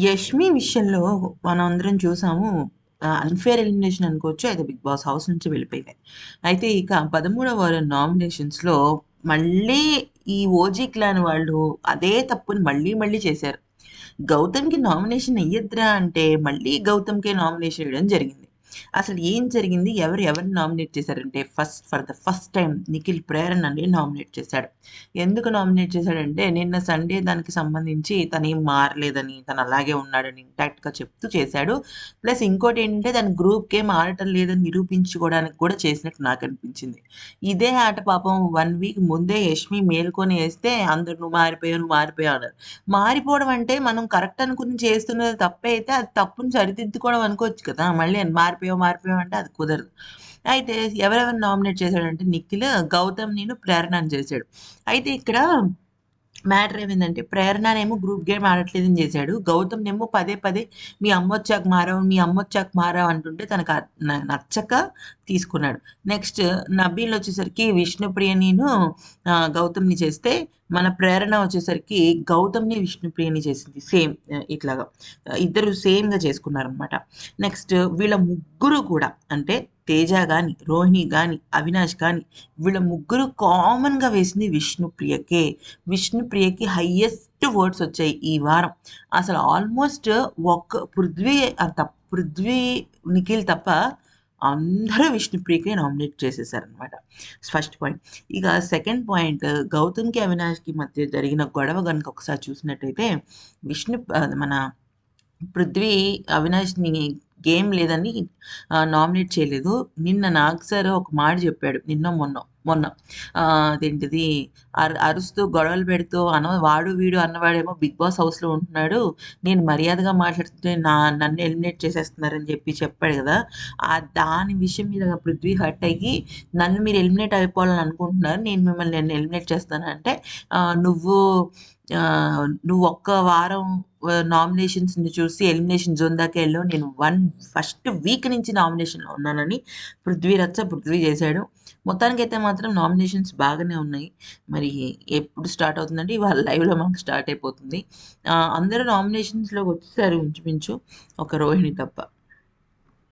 యష్మి విషయంలో మనం అందరం చూసాము అన్ఫేర్ ఎలిమినేషన్ అనుకోవచ్చు అయితే బిగ్ బాస్ హౌస్ నుంచి వెళ్ళిపోయింది అయితే ఇక పదమూడవ వారం నామినేషన్స్లో మళ్ళీ ఈ ఓజీ క్లాన్ వాళ్ళు అదే తప్పుని మళ్ళీ మళ్ళీ చేశారు. గౌతమ్కి నామినేషన్ అయ్యద్రా అంటే మళ్ళీ గౌతమ్కే నామినేషన్ ఇవ్వడం జరిగింది. అసలు ఏం జరిగింది? ఎవరు ఎవరిని నామినేట్ చేశారంటే first for the first time Nikhil Prerana అని నామినేట్ చేశాడు. ఎందుకు నామినేట్ చేశాడంటే నిన్న సండే దానికి సంబంధించి తను ఏం మారలేదని తను అలాగే ఉన్నాడని ఇంటాక్ట్గా చెప్తూ చేశాడు. ప్లస్ ఇంకోటి ఏంటంటే తన గ్రూప్కి ఏం ఆడటం లేదని నిరూపించుకోవడానికి కూడా చేసినట్టు నాకు అనిపించింది. ఇదే ఆట పాపం వన్ వీక్ ముందే యష్మి మేల్కొని వేస్తే అందరు నువ్వు మారిపోయావు నువ్వు మారిపోయావు అన్నారు. మారిపోవడం అంటే మనం కరెక్ట్ అనుకుని చేస్తున్నది తప్పే అయితే అది తప్పుని సరిదిద్దుకోవడం అనుకోవచ్చు కదా మళ్ళీ మారిపోయావు మారిపోయావు అంటే అది కుదరదు. అయితే ఎవరెవరు నామినేట్ చేశాడంటే నిఖిల్ గౌతమ్ నేను ప్రేరణను చేశాడు. అయితే ఇక్కడ మ్యాటర్ ఏమైందంటే ప్రేరణనేమో గ్రూప్ గేమ్ ఆడట్లేదని చేశాడు. గౌతమ్నేమో పదే పదే మీ అమ్మ వచ్చాక మారావు మీ అమ్మ వచ్చాక మారావు అంటుంటే తనకు న- నచ్చక తీసుకున్నాడు. నెక్స్ట్ నబీల్ వచ్చేసరికి విష్ణుప్రియ నేను గౌతమ్ని చేస్తే మన ప్రేరణ వచ్చేసరికి గౌతమ్ని విష్ణుప్రియని చేసింది. సేమ్ ఇట్లాగా. ఇద్దరు సేమ్గా చేసుకున్నారనమాట నెక్స్ట్ వీళ్ళ ముగ్గురు కూడా అంటే తేజ కానీ రోహిణి కానీ అవినాష్ కానీ వీళ్ళ ముగ్గురు కామన్గా వేసింది విష్ణుప్రియకే. విష్ణుప్రియకి హయ్యెస్ట్ వర్డ్స్ వచ్చాయి ఈ వారం. అసలు ఆల్మోస్ట్ ఒక్క పృథ్వీ ఆ తప్ప పృథ్వీ నిఖిల్ తప్ప అందరూ విష్ణుప్రియకే నామినేట్ చేసేసారనమాట ఫస్ట్ పాయింట్. ఇక సెకండ్ పాయింట్ గౌతమ్కి అవినాష్కి మధ్య జరిగిన గొడవ కనుక ఒకసారి చూసినట్టయితే విష్ణు మన పృథ్వీ అవినాష్ని గేమ్ లేదని నామినేట్ చేయలేదు. నిన్న నాగ్ సార్ ఒక మాట చెప్పాడు నిన్న మొన్న. మొన్న. అదేంటిది? అరు అరుస్తూ గొడవలు పెడుతూ అన వాడు వీడు అన్నవాడేమో బిగ్ బాస్ హౌస్లో ఉంటున్నాడు. నేను మర్యాదగా మాట్లాడుతుంటే నా నన్ను ఎలిమినేట్ చేసేస్తున్నారని చెప్పి చెప్పాడు కదా. ఆ దాని విషయం మీద పృథ్వీ హర్ట్ అయ్యి నన్ను మీరు ఎలిమినేట్ అయిపోవాలని అనుకుంటున్నారు. నేను మిమ్మల్ని నేను ఎలిమినేట్ చేస్తాను అంటే నువ్వు నువ్వు ఒక్క వారం నామినేషన్స్ని చూసి ఎలిమినేషన్ జోన్ దాకా వెళ్ళావు నేను వన్ ఫస్ట్ వీక్ నుంచి నామినేషన్లో ఉన్నానని పృథ్వీ రచ్చ పృథ్వీ చేశాడు. మొత్తానికైతే మాత్రం నామినేషన్స్ బాగానే ఉన్నాయి. మరి ఎప్పుడు స్టార్ట్ అవుతుందంటే ఇవాళ లైవ్లో మనకు స్టార్ట్ అయిపోతుంది. ఆ, అందరూ నామినేషన్స్లోకి వచ్చేసారు ఇంచుమించు ఒక రోహిణి తప్ప.